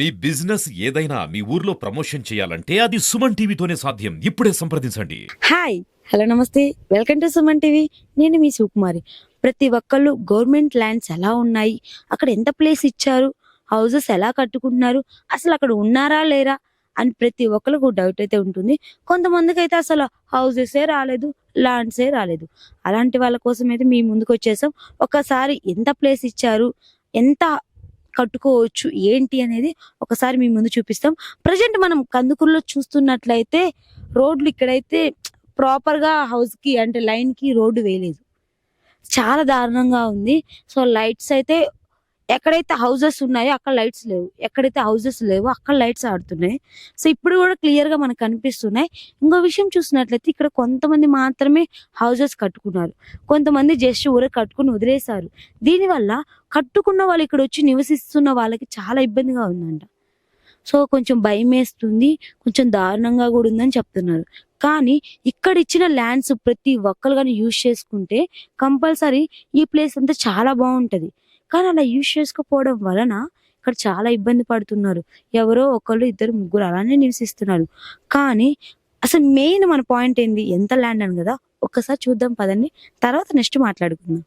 మీ business ఏదైనా మీ ఊర్లో promotion చేయాలంటే అది సుమన్ టీవీతోనే సాధ్యం. ఇప్పుడే సంప్రదించండి. హాయ్. హలో నమస్తే. Welcome to Suman TV. నేను మీ సుకుమారి. ప్రతి ఒక్కళ్ళు గవర్నమెంట్ ల్యాండ్స్ ఎలా ఉన్నాయి? అక్కడ ఎంత ప్లేస్ ఇచ్చారు? హౌసెస్ ఎలా కట్టుకుంటున్నారు? అసలు అక్కడ ఉన్నారా లేరా? అని ప్రతి ఒక్కరికి డౌట్ అయితే ఉంటుంది. కొంతమందికి అయితే అసలు హౌసెసే రాలేదు ల్యాండ్సే రాలేదు. అలాంటి వాళ్ళ కోసం అయితే మీ ముందుకు వచ్చేసాం. ఒకసారి ఎంత ప్లేస్ ఇచ్చారు? ఎంత కట్టుకోవచ్చు. ఏంటి అనేది ఒకసారి మీ ముందు చూపిస్తాం. ప్రజెంట్ మనం కందుకూరులో చూస్తున్నట్లయితే రోడ్లు ఇక్కడైతే ప్రాపర్గా హౌస్కి అంటే లైన్కి రోడ్డు వేయలేదు. చాలా దారుణంగా ఉంది. సో లైట్స్ అయితే ఎక్కడైతే హౌసెస్ ఉన్నాయో అక్కడ లైట్స్ లేవు. ఎక్కడైతే హౌసెస్ లేవో అక్కడ లైట్స్ ఆడుతున్నాయి. సో ఇప్పుడు కూడా క్లియర్గా మనకు కనిపిస్తున్నాయి. ఇంకో విషయం చూసినట్లయితే ఇక్కడ కొంతమంది మాత్రమే హౌసెస్ కట్టుకున్నారు. కొంతమంది జస్ట్ ఊరే కట్టుకుని వదిలేశారు. దీనివల్ల కట్టుకున్న వాళ్ళు ఇక్కడ వచ్చి నివసిస్తున్న వాళ్ళకి చాలా ఇబ్బందిగా ఉందంట. సో కొంచెం భయం వేస్తుంది. కొంచెం దారుణంగా కూడా ఉందని చెప్తున్నారు. కానీ ఇక్కడ ఇచ్చిన ల్యాండ్స్ ప్రతి ఒక్కరు కానీ యూజ్ చేసుకుంటే కంపల్సరీ ఈ ప్లేస్ అంతా చాలా బాగుంటది. కానీ అలా యూజ్ చేసుకోకపోవడం వలన ఇక్కడ చాలా ఇబ్బంది పడుతున్నారు. ఎవరో ఒకళ్ళు ఇద్దరు ముగ్గురు అలానే నివసిస్తున్నారు. కానీ అసలు మెయిన్ మన పాయింట్ ఏంది? ఎంత ల్యాండ్ అని కదా? ఒక్కసారి చూద్దాం పదండి. తర్వాత నెక్స్ట్ మాట్లాడుకుందాం.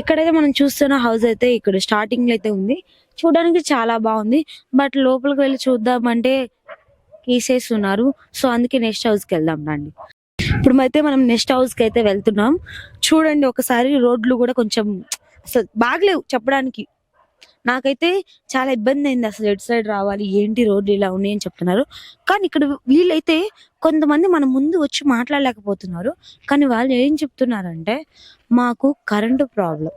ఇక్కడైతే మనం చూస్తున్న హౌస్ అయితే ఇక్కడ స్టార్టింగ్లో అయితే ఉంది. చూడడానికి చాలా బాగుంది. బట్ లోపలికి వెళ్ళి చూద్దామంటే తీసేస్తున్నారు. సో అందుకే నెక్స్ట్ హౌస్కి వెళ్దాం రండి. ఇప్పుడు అయితే మనం నెక్స్ట్ హౌస్కి అయితే వెళ్తున్నాం. చూడండి ఒకసారి రోడ్లు కూడా కొంచెం అసలు బాగలేవు చెప్పడానికి. నాకైతే చాలా ఇబ్బంది అయింది అసలు ఎటు సైడ్ రావాలి ఏంటి రోడ్లు ఇలా ఉన్నాయి అని చెప్తున్నారు. కానీ ఇక్కడ వీళ్ళైతే కొంతమంది మన ముందు వచ్చి మాట్లాడలేకపోతున్నారు. కానీ వాళ్ళు ఏం చెప్తున్నారంటే మాకు కరెంటు ప్రాబ్లం.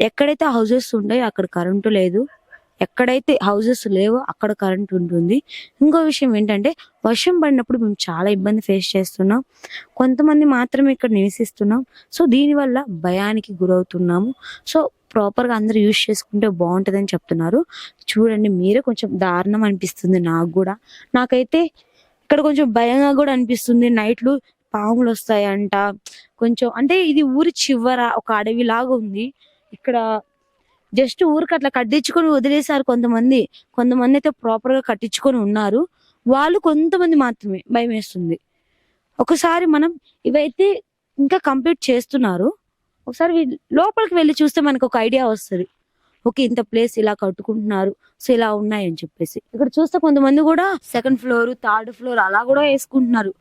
ఎక్కడైతే హౌసెస్ ఉన్నాయో అక్కడ కరెంటు లేదు. ఎక్కడైతే హౌసెస్ లేవో అక్కడ కరెంట్ ఉంటుంది. ఇంకో విషయం ఏంటంటే వర్షం పడినప్పుడు మేము చాలా ఇబ్బంది ఫేస్ చేస్తున్నాం. కొంతమంది మాత్రమే ఇక్కడ నివసిస్తున్నాం. సో దీనివల్ల భయానికి గురవుతున్నాము. సో ప్రాపర్గా అందరూ యూజ్ చేసుకుంటే బాగుంటుందని చెప్తున్నారు. చూడండి మీరే కొంచెం దారుణం అనిపిస్తుంది నాకు కూడా. నాకైతే ఇక్కడ కొంచెం భయంగా కూడా అనిపిస్తుంది. నైట్లు పాములు వస్తాయంట కొంచెం అంటే ఇది ఊరి చివర ఒక అడవి లాగా ఉంది. ఇక్కడ జస్ట్ ఊరికి అట్లా కట్టించుకొని వదిలేశారు కొంతమంది. కొంతమంది అయితే ప్రాపర్గా కట్టించుకొని ఉన్నారు. వాళ్ళు కొంతమంది మాత్రమే భయం వేస్తుంది. ఒకసారి మనం ఇవైతే ఇంకా కంప్లీట్ చేస్తున్నారు. ఒకసారి లోపలికి వెళ్ళి చూస్తే మనకు ఒక ఐడియా వస్తుంది. ఓకే ఇంత ప్లేస్ ఇలా కట్టుకుంటున్నారు. సో ఇలా ఉన్నాయని చెప్పేసి. ఇక్కడ చూస్తే కొంతమంది కూడా సెకండ్ ఫ్లోర్ థర్డ్ ఫ్లోర్ అలా కూడా వేసుకుంటున్నారు.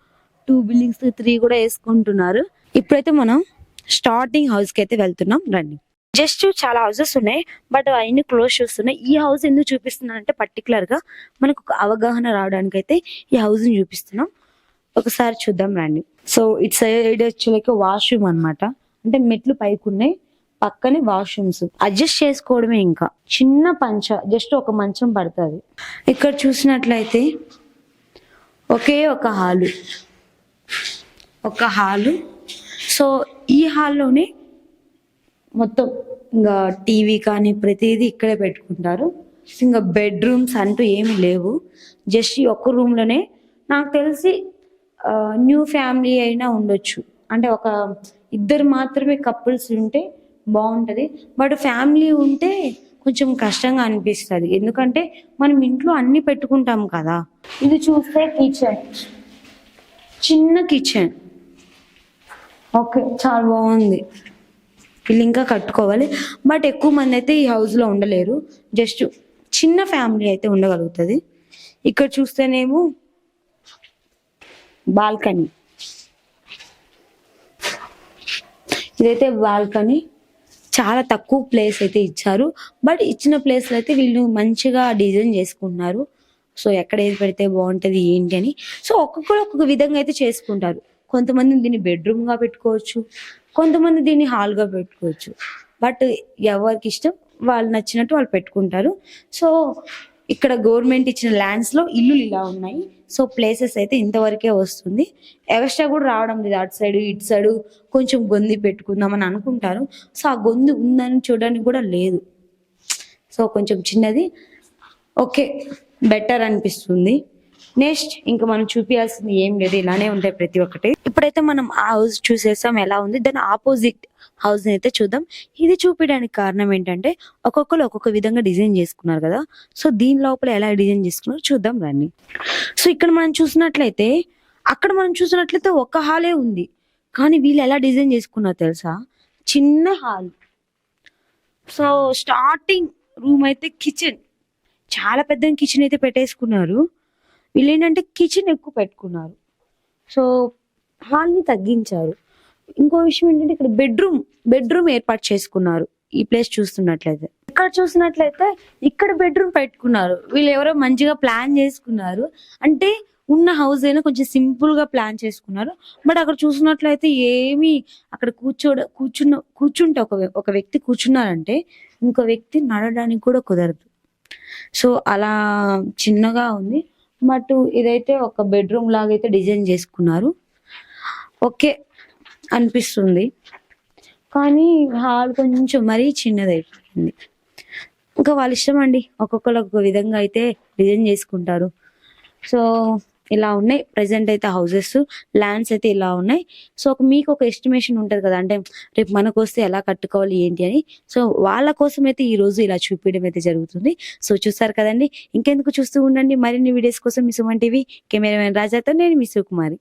టూ బిల్డింగ్స్ త్రీ కూడా వేసుకుంటున్నారు. ఇప్పుడైతే మనం స్టార్టింగ్ హౌస్కి అయితే వెళ్తున్నాం. రండి. జస్ట్ చాలా హౌసెస్ ఉన్నాయి బట్ అవన్నీ క్లోజ్ చేస్తున్నాయి. ఈ హౌస్ ఎందుకు చూపిస్తున్నాను అంటే పర్టికులర్గా మనకు ఒక అవగాహన రావడానికి అయితే ఈ హౌస్ని చూపిస్తున్నాం. ఒకసారి చూద్దాం రండి. So it side wash washroom అన్నమాట. అంటే మెట్లు పైకి ఉన్నాయి పక్కనే వాష్రూమ్స్ అడ్జస్ట్ చేసుకోవడమే ఇంకా. చిన్న పంచ జస్ట్ ఒక మంచం పడుతుంది. ఇక్కడ చూసినట్లయితే ఒకే ఒక హాలు. ఒక హాలు. సో ఈ హాల్లోనే మొత్తం ఇంకా టీవీ కానీ ప్రతిదీ ఇక్కడే పెట్టుకుంటారు. ఇంకా బెడ్రూమ్స్ అంటూ ఏమి లేవు. జస్ట్ ఈ ఒక్క రూమ్లోనే నాకు తెలిసి న్యూ ఫ్యామిలీ అయినా ఉండొచ్చు. అంటే ఒక ఇద్దరు మాత్రమే కపుల్స్ ఉంటే బాగుంటుంది. బట్ ఫ్యామిలీ ఉంటే కొంచెం కష్టంగా అనిపిస్తుంది. ఎందుకంటే మనం ఇంట్లో అన్ని పెట్టుకుంటాం కదా. ఇది చూస్తే కిచెన్ చిన్న కిచెన్. ఓకే చాలా బాగుంది. వీళ్ళు ఇంకా కట్టుకోవాలి. బట్ ఎక్కువ మంది అయితే ఈ house లో ఉండలేరు. జస్ట్ చిన్న ఫ్యామిలీ అయితే ఉండగలుగుతుంది. ఇక్కడ చూస్తేనేమో బాల్కనీ. ఇదైతే బాల్కనీ. చాలా తక్కువ ప్లేస్ అయితే ఇచ్చారు. బట్ ఇచ్చిన ప్లేస్లో అయితే వీళ్ళు మంచిగా డిజైన్ చేసుకుంటున్నారు. సో ఎక్కడ ఏది పెడితే బాగుంటుంది ఏంటి అని. సో ఒక్కొక్కరు ఒక్కొక్క విధంగా అయితే చేసుకుంటారు. కొంతమంది దీన్ని బెడ్రూమ్గా పెట్టుకోవచ్చు కొంతమంది దీన్ని హాల్గా పెట్టుకోవచ్చు. బట్ ఎవరికి ఇష్టం వాళ్ళు నచ్చినట్టు వాళ్ళు పెట్టుకుంటారు. సో ఇక్కడ గవర్నమెంట్ ఇచ్చిన ల్యాండ్స్లో ఇల్లులు ఇలా ఉన్నాయి. సో ప్లేసెస్ అయితే ఇంతవరకే వస్తుంది. ఎక్స్ట్రా కూడా రావడం లేదు. అటు సైడ్ ఇటు సైడ్ కొంచెం గొంది పెట్టుకుందాం అని అనుకుంటారు. సో ఆ గొంది ఉందని చూడడానికి కూడా లేదు. సో కొంచెం చిన్నది. ఓకే బెటర్ అనిపిస్తుంది. నెక్స్ట్ ఇంకా మనం చూపించాల్సింది ఏం లేదు. ఇలానే ఉంటాయి ప్రతి ఒక్కటి. ఇప్పుడైతే మనం ఆ హౌస్ చూసేసాం ఎలా ఉంది? దాని ఆపోజిట్ హౌస్ అయితే చూద్దాం. ఇది చూపించడానికి కారణం ఏంటంటే ఒక్కొక్కరు ఒక్కొక్క విధంగా డిజైన్ చేసుకున్నారు కదా. సో దీని లోపల ఎలా డిజైన్ చేసుకున్నారో చూద్దాం రండి. సో ఇక్కడ మనం చూసినట్లయితే అక్కడ మనం చూసినట్లయితే ఒక హాలే ఉంది. కానీ వీళ్ళు ఎలా డిజైన్ చేసుకున్నారో తెలుసా? చిన్న హాల్ సో స్టార్టింగ్ రూమ్ అయితే కిచెన్ చాలా పెద్ద కిచెన్ అయితే పెట్టేసుకున్నారు. వీళ్ళు ఏంటంటే కిచెన్ ఎక్కువ పెట్టుకున్నారు. సో హాల్ని తగ్గించారు. ఇంకో విషయం ఏంటంటే ఇక్కడ బెడ్రూమ్ బెడ్రూమ్ ఏర్పాటు చేసుకున్నారు. ఈ ప్లేస్ చూస్తున్నట్లయితే. ఇక్కడ చూసినట్లయితే ఇక్కడ బెడ్రూమ్ పెట్టుకున్నారు. వీళ్ళు ఎవరో మంచిగా ప్లాన్ చేసుకున్నారు. అంటే ఉన్న హౌస్ అయినా కొంచెం సింపుల్గా ప్లాన్ చేసుకున్నారు. బట్ అక్కడ చూసినట్లయితే ఏమి అక్కడ కూర్చోడ కూర్చున్న కూర్చుంటే ఒక ఒక వ్యక్తి కూర్చున్నారంటే ఇంకో వ్యక్తి నడవడానికి కూడా కుదరదు. సో అలా చిన్నగా ఉంది. బట్ ఇదైతే ఒక బెడ్రూమ్ లాగా అయితే డిజైన్ చేసుకున్నారు. ఓకే అనిపిస్తుంది. కానీ హాల్ కొంచెం మరీ చిన్నది అయిపోయింది ఇంకా వాళ్ళ ఇష్టం అండి ఒక్కొక్కరు ఒక్కొక్క విధంగా అయితే డిజైన్ చేసుకుంటారు. సో ఇలా ఉన్నాయి. ప్రజెంట్ అయితే హౌసెస్ ల్యాండ్స్ అయితే ఇలా ఉన్నాయి. సో ఒక మీకు ఒక ఎస్టిమేషన్ ఉంటుంది కదా అంటే రేపు మనకు వస్తే ఎలా కట్టుకోవాలి ఏంటి అని. సో వాళ్ళ కోసం అయితే ఈ రోజు ఇలా చూపించడం అయితే జరుగుతుంది. సో చూస్తారు కదండి. ఇంకెందుకు చూస్తూ ఉండండి. మరిన్ని వీడియోస్ కోసం మీ సుమన్ టీవీ కెమెరామెన్ రాజాతో నేను మీ సుకుమారి.